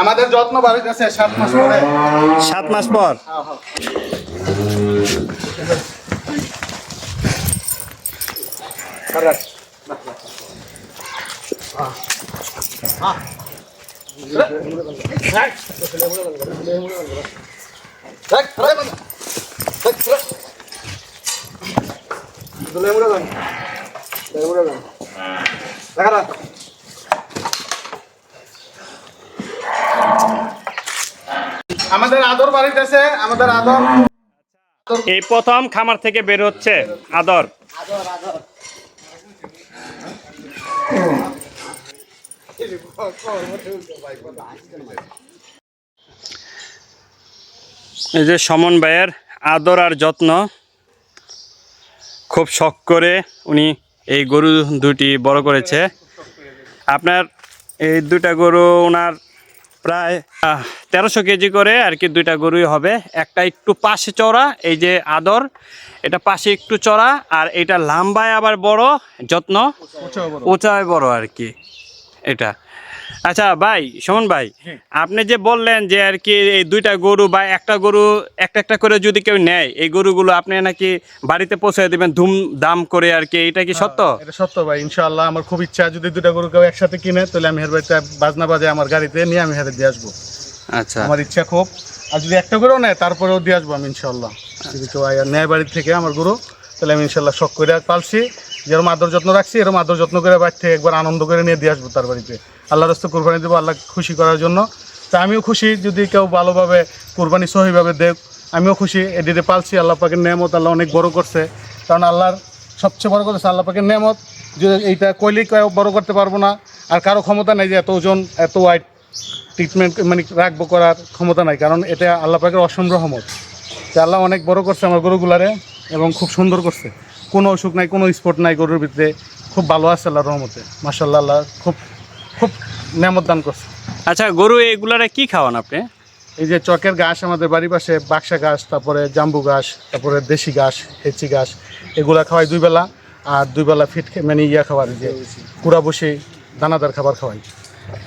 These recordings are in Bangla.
আমাদের যত্ন বাড়িতে আছে সাত মাস পরে। সাত মাস পর? আমাদের আদর বাড়িতে আছে আমাদের আদর। এই প্রথম খামার থেকে বের হচ্ছে আদর। এই যে সমন ভাইয়ের আদর আর যত্ন, খুব শখ করে উনি এই গরু দুটি বড় করেছে। আপনার এই দুটা গরু ওনার প্রায় তেরোশো কেজি করে আর কি দুইটা গরুই হবে। একটা একটু পাশে চড়া এই যে আদর এটা পাশে একটু চড়া আর এটা লাম্বায় আবার বড় যত্ন উঁচায় বড় আর কি এটা। আচ্ছা ভাই সুমন ভাই আপনি যে বললেন যে আর কি এই দুইটা গরু বা একটা গরু একটা একটা করে যদি কেউ নেয় এই গরুগুলো আপনি নাকি বাড়িতে পৌঁছে দিবেন ধুম দাম করে আর কি এটা কি সত্য? এটা সত্য ভাই ইনশাআল্লাহ। আমার খুব ইচ্ছা যদি দুটা গরু কেউ একসাথে কিনে তাহলে আমি হের বাড়িতে বাজনা বাজে আমার গাড়িতে নিয়ে আমি হেরে দিয়ে আসব। আচ্ছা। আমার ইচ্ছা খুব। আর যদি একটা গরু নেয় তারপরেও দিয়ে আসব আমি ইনশাআল্লাহ। যদি কেউ নেয় বাড়ি থেকে আমার গরু তাহলে আমি ইনশাল্লাহ শখ করে পালছি। যেরকম আদর যত্ন রাখছি এরকম আদর যত্ন করে বাড়ি থেকে একবার আনন্দ করে নিয়ে দিয়ে আসব তার বাড়িতে। আল্লাহ রস্ত কোরবানি দেবো আল্লাহ খুশি করার জন্য। তা আমিও খুশি যদি কেউ ভালোভাবে কোরবানি সহিভাবে দেখ আমিও খুশি। এদিকে পালছি আল্লাহ পাকের নেমত আল্লাহ অনেক বড় করছে। কারণ আল্লাহর সবচেয়ে বড় করেছে আল্লাহ পাকের নেমত যে এইটা কইলেই কেউ বড় করতে পারব না। আর কারও ক্ষমতা নেই যে এত ওজন এত ওয়াইট ট্রিটমেন্ট মানে রাখব করার ক্ষমতা নাই কারণ এটা আল্লাহ পাকের অসম রহমত। আল্লাহ অনেক বড় করছে আমার গরুগুলারে এবং খুব সুন্দর করছে। কোনো অসুখ নাই কোনো স্পট নাই গরুর ভিতরে। খুব ভালো আছে আল্লাহ রহমতে। মাসাল্লাহ আল্লাহ খুব খুব নেমত দান করছে। আচ্ছা গরু এগুলারে কি খাওয়ান আপনি? এই যে চকের ঘাস আমাদের বাড়ির পাশে বাক্সা ঘাস তারপরে জাম্বু ঘাস তারপরে দেশি ঘাস হেচি ঘাস এগুলা খাওয়াই দুই বেলা। আর দুই বেলা ফিট মানে ইয়া খাবার যে কুড়া বসে দানাদার খাবার খাওয়াই।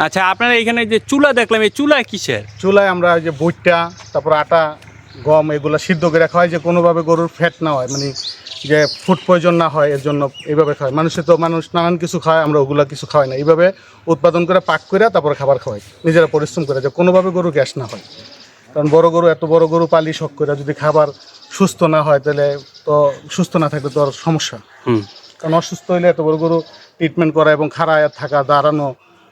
আচ্ছা আপনার এখানে যে চুলা দেখলাম এই চুলা কিসের? চুলায় আমরা যে বইটা তারপর আটা গম এগুলো সিদ্ধ করে রাখা হয় যে কোনোভাবে গরুর ফ্যাট না হয় মানে যে ফুড পয়জন না হয় এর জন্য এইভাবে খাওয়ায় মানুষের তো মানুষ নানান কিছু খায় আমরা ওগুলো কিছু খাওয়াই না। এইভাবে উৎপাদন করে পাক করে তারপরে খাবার খাওয়াই। নিজেরা পরিশ্রম করে যে কোনোভাবে গরু গ্যাস না হয়। কারণ বড় গরু এত বড় গরু পালি শখ করে যদি খাবার সুস্থ না হয় তাহলে তো সুস্থ না থাকলে তো আর সমস্যা। কারণ অসুস্থ হইলে এত বড় গরু ট্রিটমেন্ট করা এবং খাড়ায় থাকা দাঁড়ানো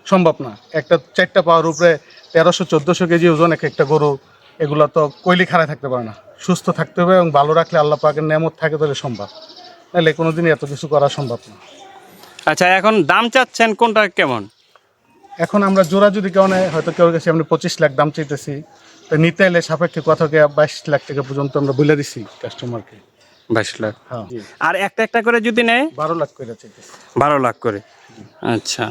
সম্ভব না। একটা চারটা পাওয়ার উপরে তেরোশো চোদ্দোশো কেজি ওজন এক একটা গরু এগুলো তো কইলি খাড়ায় থাকতে পারে না। সুস্থ থাকতে হবে এবং ভালো রাখলে আল্লাহ পাকের নেমত থাকে তাহলে সম্ভব। নাহলে কোনো কোনোদিনই এত কিছু করা সম্ভব না। আচ্ছা এখন দাম চাচ্ছেন কোনটা কেমন? এখন আমরা জোড়া যদি কেউ নেয় হয়তো কেউ কাছে আমরা পঁচিশ লাখ দাম চাইতেছি। তো নিতে এলে সাপেক্ষে কথাকে বাইশ লাখ টাকা পর্যন্ত আমরা বলে দিছি কাস্টমারকে বাইশ লাখ? হ্যাঁ। আর একটা একটা করে যদি নেয়? বারো লাখ করে চাইতেছি। বারো লাখ করে। আচ্ছা।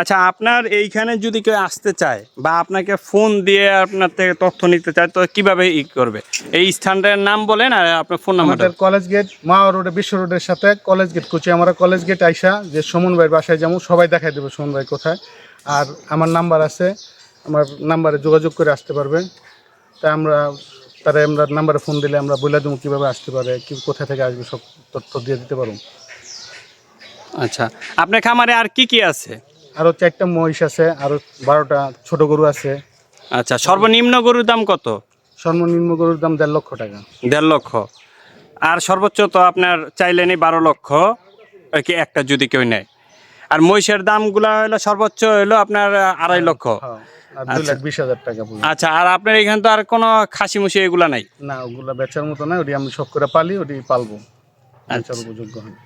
আচ্ছা আপনার এইখানে যদি কেউ আসতে চায় বা আপনাকে ফোন দিয়ে আপনার থেকে তথ্য নিতে চায় তো কীভাবে ই করবে? এই স্থানটার নাম বলেন আর আপনার ফোন আমাদের কলেজ গেট মা রোডে বিশ্ব রোডের সাথে কলেজ গেট কুচি আমরা কলেজ গেট আইসা যে সুমন ভাইয়ের বাসায় যেমন সবাই দেখাই দেবে সুমন ভাই কোথায়। আর আমার নাম্বার আছে আমার নাম্বারে যোগাযোগ করে আসতে পারবে তাই আমরা তারা আমরা নাম্বারে ফোন দিলে আমরা বলে দেবো কীভাবে আসতে পারে কি কোথা থেকে আসবে সব তথ্য দিয়ে দিতে পারব। আচ্ছা আপনার খামারে আর কি কি আছে? আরও চারটা মহিষ আছে আরও বারোটা ছোট গরু আছে। আচ্ছা সর্বনিম্ন গরুর দাম কত? সর্বনিম্ন গরুর দাম দেড় লক্ষ টাকা। দেড় লক্ষ। আর সর্বোচ্চ তো আপনার চাইলেনই বারো লক্ষ আর কি একটা যদি কেউ নেয়। আর মহিষের দামগুলো হলো সর্বোচ্চ হলো আপনার আড়াই লক্ষ। হ্যাঁ আর বিশ হাজার টাকা আচ্ছা আর আপনার এখানে তো আর কোনো খাসি মুসি এগুলা নাই? না ওগুলা বেচার মতো না ওটি আমি সব করে পালি ওটি পালবো। বেচার উপযোগ্য হয়।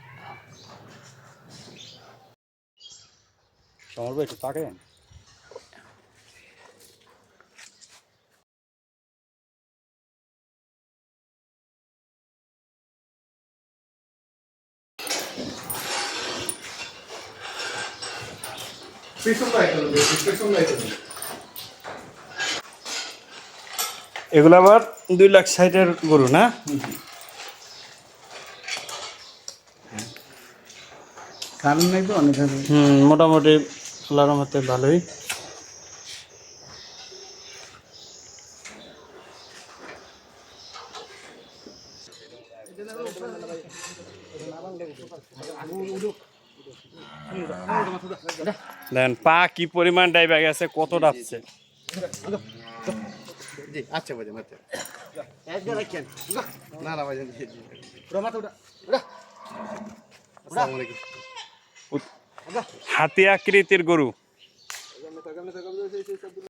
এগুলো আবার দুই লাখ ষাটের গরু না? কারণ নাই তো অনেক হুম মোটামুটি আল্লাহর রহমতে ভালোই। দেন পা কি পরিমাণ ডাইবা গেছে কত ডাবছে আচ্ছা আচ্ছা। একবার রাখেন। না উড়া উড়া আসসালামু আলাইকুম। হাতি আকৃতির গরু।